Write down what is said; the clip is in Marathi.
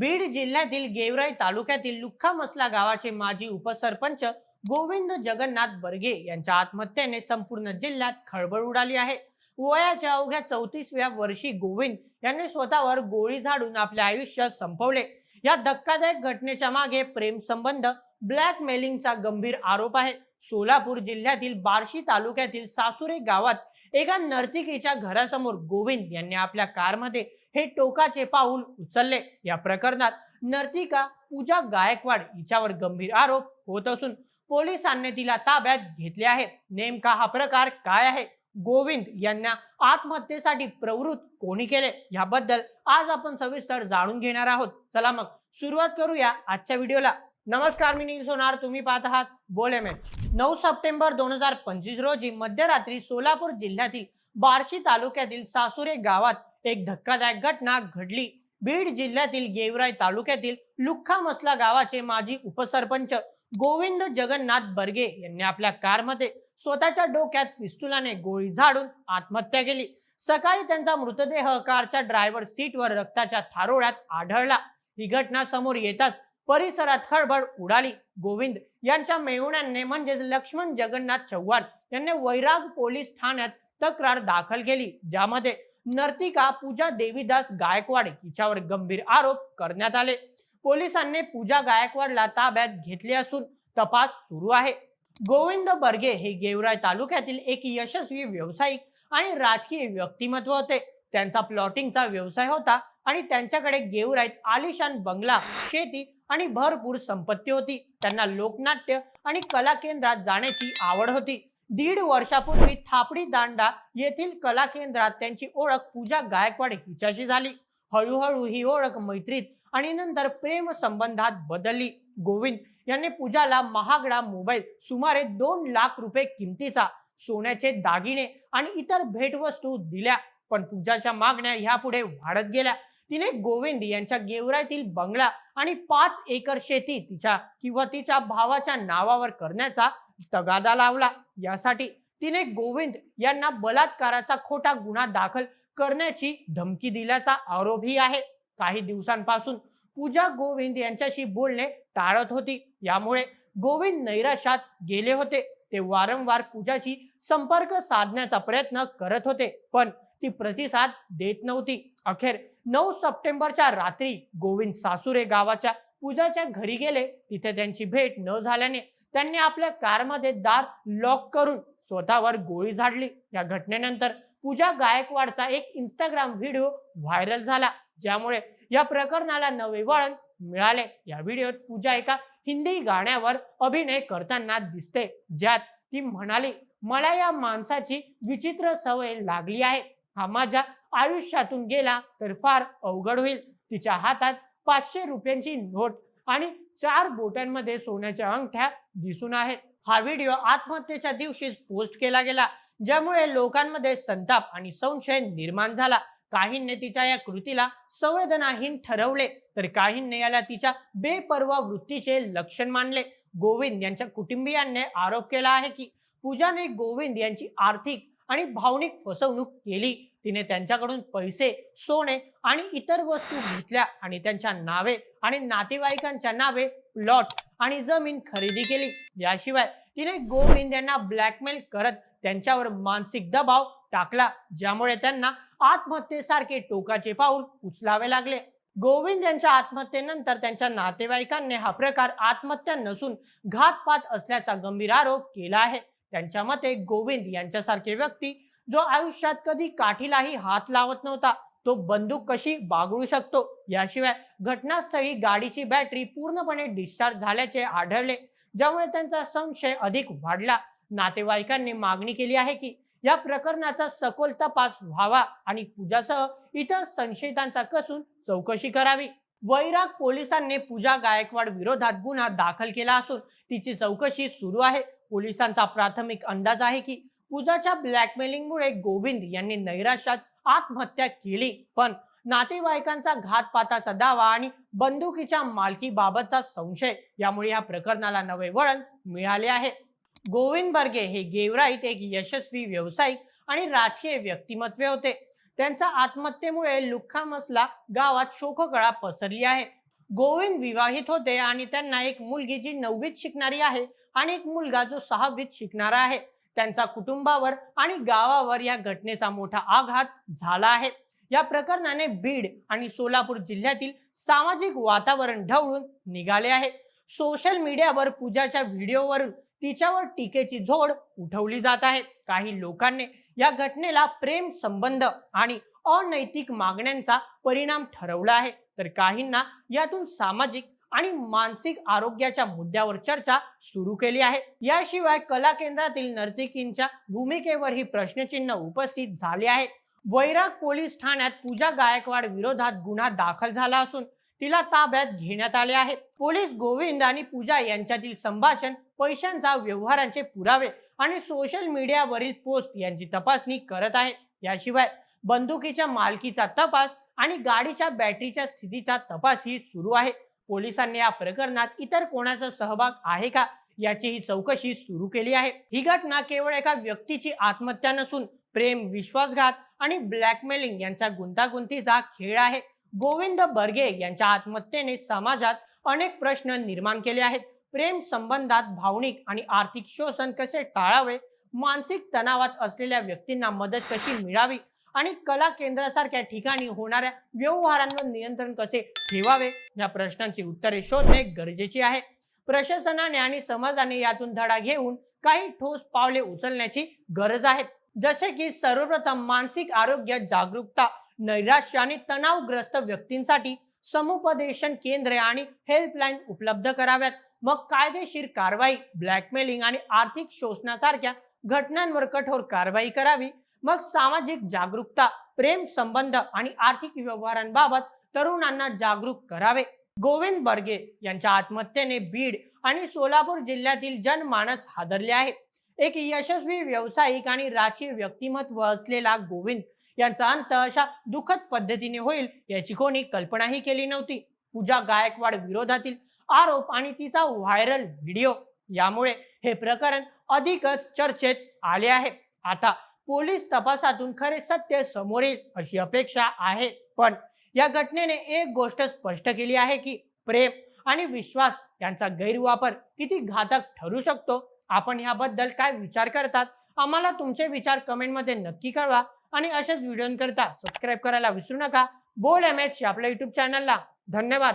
बीड जिल्ह्यातील गेवराई तालुक्यातील लुख्खा मसला गावाचे माजी उपसरपंच गोविंद जगन्नाथ बर्गे यांच्या आत्महत्येने संपूर्ण जिल्ह्यात खळबळ उडाली आहे. वयाच्या अवघ्या चौतीसव्या वर्षी गोविंद यांनी स्वतःवर गोळी झाडून आपले आयुष्य संपवले. या धक्कादायक घटनेच्या मागे प्रेम संबंध ब्लॅकमेलिंगचा गंभीर आरोप आहे. सोलापूर जिल्ह्यातील बार्शी तालुक्यातील सासुरे गावात एका नर्तिकीच्या घरासमोर गोविंद यांनी आपल्या कारमध्ये हे टोकाचे पाऊल उचलले. या प्रकरणात नर्तिका पूजा गायकवाड हिच्यावर गंभीर आरोप होत असून पोलिसांनी तिला ताब्यात घेतले आहे. नेमका हा प्रकार काय आहे? गोविंद यांना आत्महत्येसाठी प्रवृत्त कोणी केले? याबद्दल आज आपण सविस्तर जाणून घेणार आहोत. चला मग सुरुवात करूया आजच्या व्हिडिओला. नमस्कार मी नील सोनार. तुम्ही पाहत आहात बोले मॅन नऊ सप्टेंबर दोन हजार पंचवीस रोजी मध्यरात्री सोलापूर जिल्ह्यातील बार्शी तालुक्यातील सासुरे गावात एक धक्कादायक घटना घडली. बीड जिल्ह्यातील गेवराई तालुक्यातील लुख्खा मसला गावाचे माजी उपसरपंच गोविंद जगन्नाथ बर्गे यांनी आपल्या कारमध्ये स्वतःच्या डोक्यात पिस्तुलाने गोळी झाडून आत्महत्या केली. सकाळी त्यांचा मृतदेह कारच्या ड्रायव्हर सीटवर रक्ताच्या थारोळ्यात आढळला. ही घटना समोर येताच परिसरात खळबळ उडाली. गोविंद यांच्या मेहुण्यांनी म्हणजेच लक्ष्मण जगन्नाथ चव्हाण यांनी वैराग पोलीस ठाण्यात तक्रार दाखल केली ज्यामध्ये नर्तिका पूजा देवीदास गायकवाड हिच्यावर गंभीर आरोप करण्यात आले. पोलिसांनी पूजा गायकवाडला ताब्यात घेतले असून तपास सुरू आहे. गोविंद बर्गे हे गेवराय तालुक्यातील एक यशस्वी व्यावसायिक आणि राजकीय व्यक्तिमत्व होते. त्यांचा प्लॉटिंगचा व्यवसाय होता आणि त्यांच्याकडे गेवराईत आलिशान बंगला शेती आणि भरपूर संपत्ती होती. त्यांना लोकनाट्य आणि कला केंद्रात जाण्याची आवड होती. दीड वर्षापूर्वी थापडी दांडा येथील कला केंद्रात त्यांची ओळख पूजा गायकवाड हिच्याशी झाली. हळूहळू ही ओळख मैत्रीत आणि नंतर प्रेम संबंधात बदलली. गोविंद यांनी पूजाला महागडा मोबाईल सुमारे दोन लाख रुपये किमतीचा सोन्याचे दागिने आणि इतर भेटवस्तू दिल्या. पण पूजाच्या मागण्या ह्यापुढे वाढत गेल्या. तिने गोविंद यांच्या गेवराईतील बंगला आणि पाच एकर शेती तिच्या किंवा तिच्या भावाच्या नावावर करण्याचा तगादा लावला. यासाठी तिने गोविंद यांना बलात्काराचा खोटा गुन्हा दाखल करण्याची धमकी दिल्याचा आरोपही आहे. काही दिवसांपासून पूजा गोविंद यांच्याशी बोलणे टाळत होती. यामुळे गोविंद नैराश्यात गेले होते. ते वारंवार पूजाशी संपर्क साधण्याचा प्रयत्न करत होते पण ती प्रतिसाद देत नव्हती. अखेर नऊ सप्टेंबरच्या रात्री गोविंद सासुरे गावाच्या पूजाच्या घरी गेले. तिथे त्यांची भेट न झाल्याने त्यांनी आपल्या कारमध्ये दार लॉक करून स्वतःवर गोळी झाडली. या घटनेनंतर पूजा गायकवाडचा एक इंस्टाग्राम व्हिडिओ व्हायरल झाला ज्यामुळे या प्रकरणाला नवे वळण मिळाले. या व्हिडिओत पूजा एका हिंदी गाण्यावर अभिनय करताना दिसते ज्यात ती म्हणाली मला या माणसाची विचित्र सवय लागली आहे. हा माझ्या आयुष्यातून गेला तर फार अवघड होईल. तिच्या हातात पाचशे रुपयांची नोट आणि चार बोटांमध्ये सोन्याच्या अंगठ्या दिसून आहेत. हा व्हिडिओ आत्महत्येच्या दिवशीच पोस्ट केला गेला ज्यामुळे लोकांमध्ये संताप आणि संशय निर्माण झाला. काहींनी तिच्या या कृतीला संवेदनाहीन ठरवले तर काहींनी याला तिच्या बेपर्वा वृत्तीचे लक्षण मानले. गोविंद यांच्या कुटुंबियांनी आरोप केला आहे की पूजाने गोविंद यांची आर्थिक आणि भावनिक फसवणूक केली. तिने त्यांच्याकडून पैसे सोने आणि इतर वस्तू घेतल्या आणि त्यांच्या नावे आणि नातेवाईकांच्या नावे प्लॉट आणि जमीन खरेदी केली. याशिवाय तिने गोविंद यांना ब्लॅकमेल करत त्यांच्यावर मानसिक दबाव टाकला ज्यामुळे त्यांना आत्महत्येसारखे टोकाचे पाऊल उचलावे लागले. गोविंद यांच्या आत्महत्येनंतर त्यांच्या नातेवाईकांनी हा प्रकार आत्महत्या नसून घातपात असल्याचा गंभीर आरोप केला आहे. त्यांच्या मते गोविंद यांच्यासारखे व्यक्ती जो आयुष्यात कधी काठीलाही हात लावत नव्हता तो बंदूक कशी बागळू शकतो? याशिवाय घटनास्थळी गाडीची बॅटरी पूर्णपणे डिस्चार्ज झाल्याचे आढळले. ज्यामुळे त्यांचा संशय अधिक वाढला. नातेवाईकांनी मागणी केली आहे की या प्रकरणाचा सखोल तपास व्हावा आणि पूजासह इतर संशयितांचा कसून चौकशी करावी. वैराग पोलिसांनी पूजा गायकवाड विरोधात गुन्हा दाखल केला असून तिची चौकशी सुरू आहे. पोलिसांचा प्राथमिक अंदाज आहे की पूजाच्या ब्लॅकमेलिंगमुळे गोविंद यांनी नैराश्यात आत्महत्या केली. पण नातेवाईकांचा घातपाताचा दावा आणि बंदुकीच्या मालकीबाबतचा संशय यामुळे या प्रकरणाला नवे वळण मिळाले आहे. गोविंद बर्गे हे गेवराईत एक यशस्वी व्यावसायिक आणि राजकीय व्यक्तिमत्व होते. त्यांच्या आत्महत्येमुळे लुख्खा मसला गावात शोककळा पसरली आहे. गोविंद विवाहित होते आणि त्यांना एक मुलगी जी नववीत शिकणारी आहे आणि एक मुलगा जो सहावीत शिकणारा आहे. त्यांचा कुटुंबावर आणि गावावर या घटनेचा मोठा आघात झाला आहे. या प्रकरणाने बीड आणि सोलापूर जिल्ह्यातील सामाजिक वातावरण ढवळून निघाले आहे. सोशल मीडियावर पूजाच्या व्हिडिओवरून तिच्यावर टीकेची झोड उठवली जात आहे. काही लोकांनी या घटनेला प्रेम संबंध आणि अनैतिक मागण्यांचा परिणाम ठरवला आहे. तर काहींना यातून सामाजिक आणि मानसिक आरोग्याच्या मुद्द्यावर चर्चा सुरू केली आहे. याशिवाय कला केंद्रातील नर्तकींच्या भूमिकेवरही प्रश्नचिन्ह उपस्थित झाले आहे. वैराग पोलीस ठाण्यात पूजा गायकवाड विरोधात गुन्हा दाखल झाला असून तिला ताब्यात घेण्यात आले आहे. पोलीस गोविंद आणि पूजा यांच्यातील संभाषण पैशांचा व्यवहारांचे पुरावे आणि सोशल मीडियावरील पोस्ट यांची तपासणी करत आहे. याशिवाय बंदुकीच्या मालकीचा तपास आणि गाडीच्या बॅटरीच्या स्थितीचा तपासही सुरू आहे. पोलिसांनी या प्रकरणात इतर कोणाचा सहभाग आहे का याची ही चौकशी सुरू केली आहे. ही घटना केवळ एका व्यक्तीची आत्महत्या नसून प्रेम विश्वासघात आणि ब्लॅकमेलिंग यांचा गुंतागुंतीचा खेळ आहे. गोविंद बर्गे यांच्या आत्महत्येने समाजात अनेक प्रश्न निर्माण केले आहेत. प्रेम संबंधात भावनिक आणि आर्थिक शोषण कसे टाळावे? मानसिक तणावात असलेल्या व्यक्तींना मदत कशी मिळावी? आणि कला केंद्रासारख्या ठिकाणी होणाऱ्या व्यवहारांवर नियंत्रण कसे ठेवावे? या प्रश्नांची उत्तरे शोधणे गरजेचे आहे. प्रशासनाने आणि समाजाने यातून धडा घेऊन काही ठोस पावले उचलण्याची गरज आहे. जसे की सर्वप्रथम मानसिक आरोग्य जागरूकता नैराश्य आणि तणावग्रस्त व्यक्तींसाठी समुपदेशन केंद्रे आणि हेल्पलाईन उपलब्ध कराव्यात. मग कायदेशीर कारवाई ब्लॅकमेलिंग आणि आर्थिक शोषणासारख्या घटनांवर कठोर कारवाई करावी. मग सामाजिक जागरूकता प्रेम संबंध आणि आर्थिक व्यवहारांबाबत तरुणांना जागरूक करावे. गोविंद बर्गे यांच्या आत्महत्येने बीड आणि सोलापूर जिल्ह्यातील जनमानस हादरले आहे. एक यशस्वी व्यावसायिक आणि राजकीय व्यक्तिमत्व असलेला गोविंद यांचा अंत अशा दुःखद पद्धतीने होईल याची कोणी कल्पनाही केली नव्हती. पूजा गायकवाड विरोधातील आरोप आणि तिचा व्हायरल व्हिडिओ यामुळे हे प्रकरण अधिकच चर्चेत आले आहे. आता पोलीस तपासातून खरे सत्य समोर येईल अशी अपेक्षा आहे. पण या घटनेने एक गोष्ट स्पष्ट केली आहे की प्रेम आणि विश्वास यांचा गैरवापर किती घातक ठरू शकतो? आपण याबद्दल काय विचार करतात? आम्हाला तुमचे विचार कमेंटमध्ये नक्की कळवा आणि अशाच व्हिडिओंकरता सबस्क्राईब करायला विसरू नका. बोल एम एच आपल्या युट्यूब चॅनलला धन्यवाद.